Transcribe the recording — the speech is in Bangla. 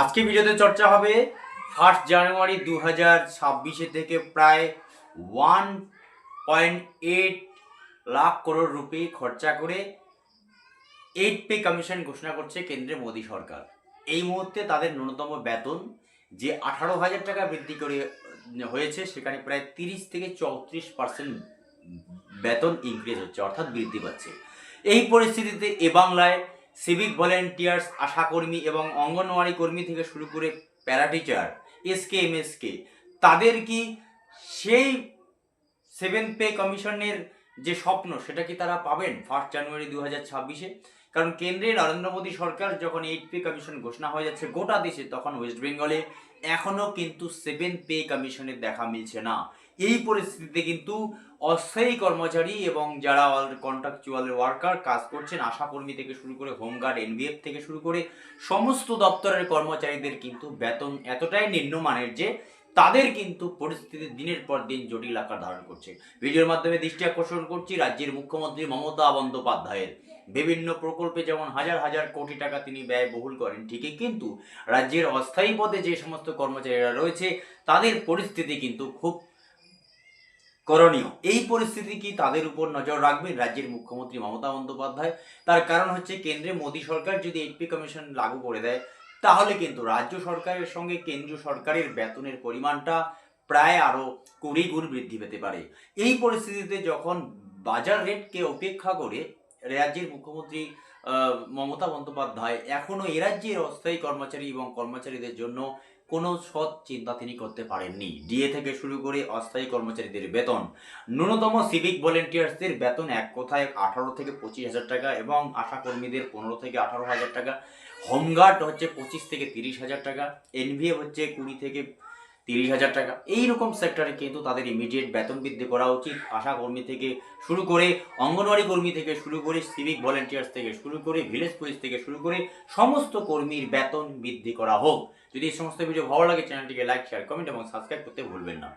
আজকে ভিডিওতে চর্চা হবে ফার্স্ট জানুয়ারি দু হাজার ছাব্বিশে থেকে প্রায় one point eight lakh crore rupee খরচা করে এইট পে কমিশন ঘোষণা করছে কেন্দ্রে মোদী সরকার। এই মুহূর্তে তাদের ন্যূনতম বেতন যে আঠারো হাজার টাকা বৃদ্ধি করে হয়েছে, সেখানে প্রায় তিরিশ থেকে চৌত্রিশ পার্সেন্ট বেতন ইনক্রিজ হচ্ছে, অর্থাৎ বৃদ্ধি পাচ্ছে। এই পরিস্থিতিতে এ বাংলায় সিভিক ভলেন্টিয়ার্স আশাকর্মী এবং অঙ্গনওয়াড়ি কর্মী থেকে শুরু করে প্যারাটিচার এসকে এমএসকে তাদের কি সেই সেভেন পে কমিশনের যে স্বপ্ন, সেটা কি তারা পাবেন ফার্স্ট জানুয়ারি দু হাজার ছাব্বিশে? কারণ কেন্দ্রে নরেন্দ্র মোদী সরকার যখন এইট পে কমিশন ঘোষণা হয়ে যাচ্ছে গোটা দেশে, তখন ওয়েস্ট বেঙ্গলে এখনও কিন্তু সেভেন পে কমিশনের দেখা মিলছে না। এই পরিস্থিতিতে কিন্তু অস্থায়ী কর্মচারী এবং যারা কন্ট্রাকচুয়াল ওয়ার্কার কাজ করছেন, আশাকর্মী থেকে শুরু করে হোমগার্ড এনবিএফ থেকে শুরু করে সমস্ত দপ্তরের কর্মচারীদের কিন্তু বেতন এতটাই নিম্নমানের যে তাদের কিন্তু পরিস্থিতি দিনের পর দিন জটিল আকার ধারণ করছে। ভিডিওর মাধ্যমে দৃষ্টি আকর্ষণ করছি রাজ্যের মুখ্যমন্ত্রী মমতা বন্দ্যোপাধ্যায়ের। বিভিন্ন প্রকল্পে যেমন হাজার হাজার কোটি টাকা তিনি ব্যয় বহুল করেন, ঠিকই কিন্তু রাজ্যের অস্থায়ী পদে যে সমস্ত কর্মচারীরা রয়েছে, তাদের পরিস্থিতি কিন্তু খুব করণীয়। এই পরিস্থিতি কি তাদের উপর নজর রাখবেন রাজ্যের মুখ্যমন্ত্রী মমতা বন্দ্যোপাধ্যায়? তার কারণ হচ্ছে কেন্দ্রে মোদী সরকার যদি এইচপি কমিশন লাগু করে দেয়, তাহলে কিন্তু রাজ্য সরকারের সঙ্গে কেন্দ্রীয় সরকারের বেতনের পরিমাণটা প্রায় আরও কুড়ি গুণ বৃদ্ধি পেতে পারে। এই পরিস্থিতিতে যখন বাজার রেটকে উপেক্ষা করে রাজ্যের মুখ্যমন্ত্রী মমতা বন্দ্যোপাধ্যায় এখনও এ রাজ্যের অস্থায়ী কর্মচারী এবং কর্মচারীদের জন্য কোনো সৎ চিন্তা তিনি করতে পারেননি। ডিএ থেকে শুরু করে অস্থায়ী কর্মচারীদের বেতন, ন্যূনতম সিভিক ভলেন্টিয়ার্সদের বেতন এক কোথায় আঠারো থেকে পঁচিশ হাজার টাকা এবং আশা কর্মীদের পনেরো থেকে আঠারো হাজার টাকা। হোমগার্ড হচ্ছে পঁচিশ থেকে তিরিশ হাজার টাকা। এনভিএ হচ্ছে কুড়ি থেকে তিরিশ হাজার টাকা। এইরকম সেক্টরে কিন্তু তাদের ইমিডিয়েট বেতন বৃদ্ধি করা উচিত। আশা কর্মী থেকে শুরু করে অঙ্গনওয়াড়ি কর্মী থেকে শুরু করে সিভিক ভলেন্টিয়ার্স থেকে শুরু করে ভিলেজ পুলিশ থেকে শুরু করে সমস্ত কর্মীর বেতন বৃদ্ধি করা হোক। যদি এই সমস্ত ভিডিও ভালো লাগে চ্যানেলটিকে লাইক শেয়ার কমেন্ট এবং সাবস্ক্রাইব করতে ভুলবেন না।